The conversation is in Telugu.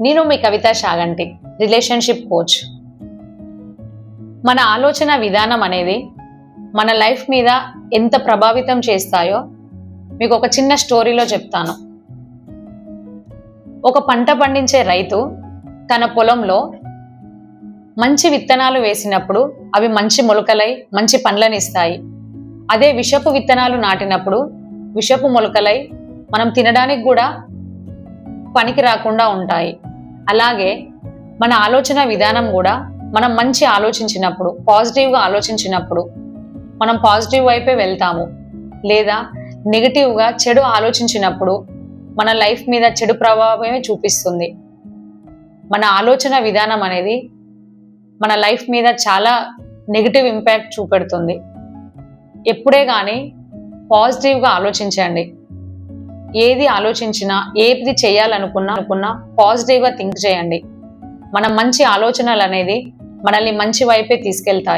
నేను మీ కవిత షాగంటి రిలేషన్షిప్ కోచ్. మన ఆలోచన విధానం అనేది మన లైఫ్ మీద ఎంత ప్రభావితం చేస్తాయో మీకు ఒక చిన్న స్టోరీలో చెప్తాను. ఒక పంట పండించే రైతు తన పొలంలో మంచి విత్తనాలు వేసినప్పుడు అవి మంచి మొలకలై మంచి పండ్లనిస్తాయి. అదే విషపు విత్తనాలు నాటినప్పుడు విషపు మొలకలై మనం తినడానికి కూడా పనికి రాకుండా ఉంటాయి. అలాగే మన ఆలోచన విధానం కూడా మనం మంచి ఆలోచించినప్పుడు పాజిటివ్గా ఆలోచించినప్పుడు మనం పాజిటివ్ వైపే వెళ్తాము. లేదా నెగిటివ్గా చెడు ఆలోచించినప్పుడు మన లైఫ్ మీద చెడు ప్రభావమే చూపిస్తుంది. మన ఆలోచన విధానం అనేది మన లైఫ్ మీద చాలా నెగిటివ్ ఇంపాక్ట్ చూపెడుతుంది. ఎప్పుడే కానీ పాజిటివ్గా ఆలోచించండి. ఏది ఆలోచించినా ఏది చేయాలనుకున్నా అనుకున్నా పాజిటివ్గా థింక్ చేయండి. మన మంచి ఆలోచనలు అనేది మనల్ని మంచి వైపే తీసుకెళ్తాయి.